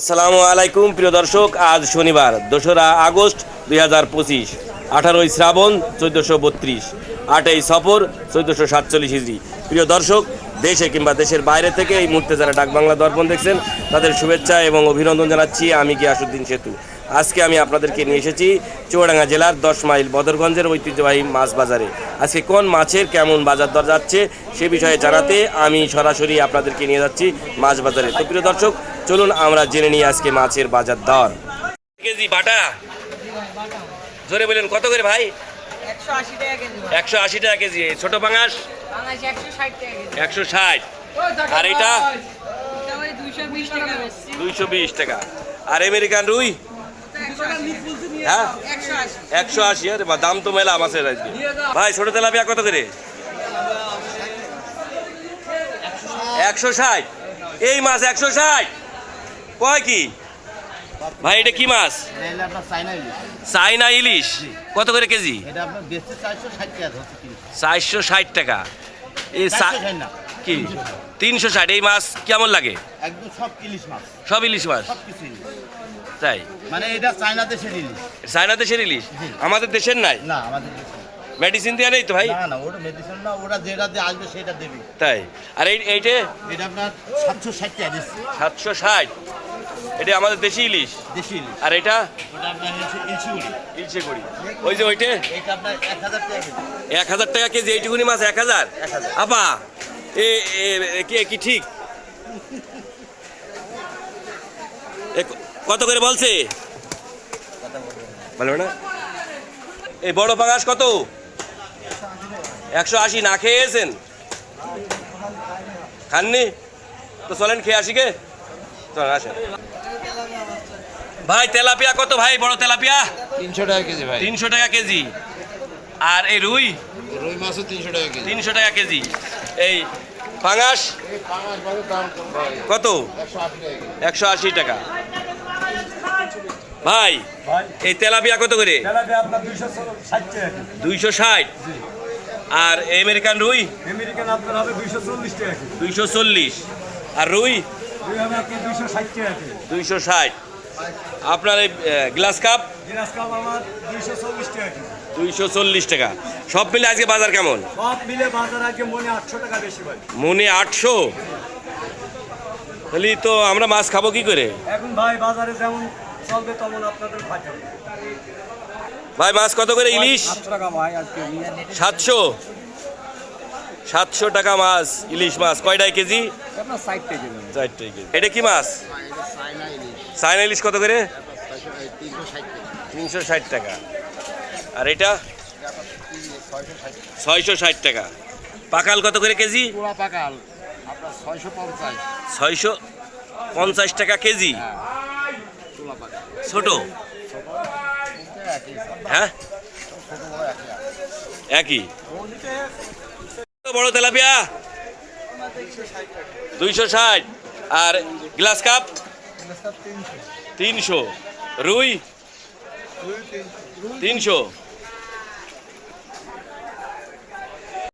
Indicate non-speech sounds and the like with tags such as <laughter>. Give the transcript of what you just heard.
আসসালামু আলাইকুম, প্রিয় দর্শক, আজ শনিবার, দোসরা আগস্ট দুই হাজার পঁচিশ, আঠারোই শ্রাবণ চোদ্দোশো বত্রিশ, আটই সফর চোদ্দোশো সাতচল্লিশ হিজড়ি। প্রিয় দর্শক, দেশে কিংবা দেশের বাইরে থেকে এই মুহূর্তে যারা ডাক ডাকবাংলা দর্পণ দেখছেন, তাদের শুভেচ্ছা এবং অভিনন্দন জানাচ্ছি। আমি কি আসুদ্দিন সেতু। আজকে আমি আপনাদেরকে নিয়ে এসেছি চুয়াডাঙ্গা জেলার দশ মাইল বদরগঞ্জের ঐতিহ্যবাহী মাছ বাজারে। আজকে কোন মাছের কেমন বাজার দর যাচ্ছে সে বিষয়ে জানাতে আমি সরাসরি আপনাদেরকে নিয়ে যাচ্ছি মাছ বাজারে। তো প্রিয় দর্শক চলুন আমরা জেনে নিই আজকে মাছের বাজার দর। কেজি বাটা? ধরে বলেন কত করে ভাই? একশো আশি টাকা কেজি। ছোট পাঙাশ? একশো ষাট আর এটা? দুইশো বিশ টাকা। আর আমেরিকান রুই? হ্যাঁ? একশো আশি আরে বা দাম তো মেলা মাছের আজকে। ভাই ছোট তেলাপিয়া কত করে? একশো ষাট। এই মাছ একশো ষাট। কয় কি? ভাই এটা কি মাছ? চাইনা ইলিশ। কত করে কেজি? চারশো ষাট টাকা। এই কি? তিনশো ষাট। এই মাছ কেমন লাগে? সব ইলিশ মাছ। সব ইলিশ মাছ? তাই? মানে এটা চাইনা দেশের ইলিশ চায়না দেশের ইলিশ আমাদের দেশের নাই? না আমাদের মেডিসিন দেওয়া নেই তো ভাই? না না ওটা মেডিসিন না ওরা যেটা দিয়ে আসবে সেটা দেবে। তাই? আর এই এইটে এটা আপনার সাতশো ষাট টাকা সাতশো ষাট? এটা আমাদের দেশি ইলিশ দেশি ইলিশ আর এটা? ওটা ইলশে করি ওই যে ওইটে? এটা আপনার এক হাজার টাকা কেজি। এইটুকুনি মাছ এক হাজার। আপা এ কি কি ঠিক? <laughs> কত করে বলছে? বলবে না? এই বড় পাঙাশ কত? একশো আশি না খেয়েছেন খাননি? তো চলেন খেয়ে আসি গে। চলেন আসেন। ভাই তেলাপিয়া কত ভাই? বড় তেলাপিয়া? তিনশো টাকা কেজি ভাই। তিনশো টাকা কেজি। আর এই রুই? রুই মাছও তিনশো টাকা কেজি। তিনশো টাকা কেজি। এই পাঙাশ? কত? একশো আশি টাকা কেজি একশো আশি টাকা ভাই এই তেলাপিয়া কত করে? দুইশো ষাট। আর আমেরিকান রুই? আমেরিকান আপনার হবে দুইশো চল্লিশ টাকা দুইশো চল্লিশ। আর রুই? দুই দুইশো ষাট আপনার এই গ্লাস কাপ? দুইশো চল্লিশ টাকা কেজি। দুইশো চল্লিশ টাকা। সব মিলে আজকে বাজার কেমন? সব মিলে বাজার আজকে মনে আটশো টাকা বেশি মনে আটশো? তাহলে তো আমরা মাছ খাব কি করে? এখন ভাই বাজারে যেমন চলবে তেমন আপনাদের ভাই ভাই মাছ কত করে ইলিশ? আটশো টাকা ভাই আজকে সাতশো? সাতশো টাকা মাছ ইলিশ মাছ। কয়টায় কেজি? কেজি। এটা কি মাছ? চাইনা ইলিশ। চায়না ইলিশ কত করে? তিনশো ষাট টাকা। আর এটা? ছয়শো ষাট টাকা। পাকাল কত করে কেজি? পাকাল। ছয়শো পঞ্চাশ। টাকা কেজি। পাকাল ছোট? হ্যাঁ? একই? বড় তেলাপিয়া? দুইশো ষাট। আর গ্লাস কাপ? তিনশো। রুই? তিনশো।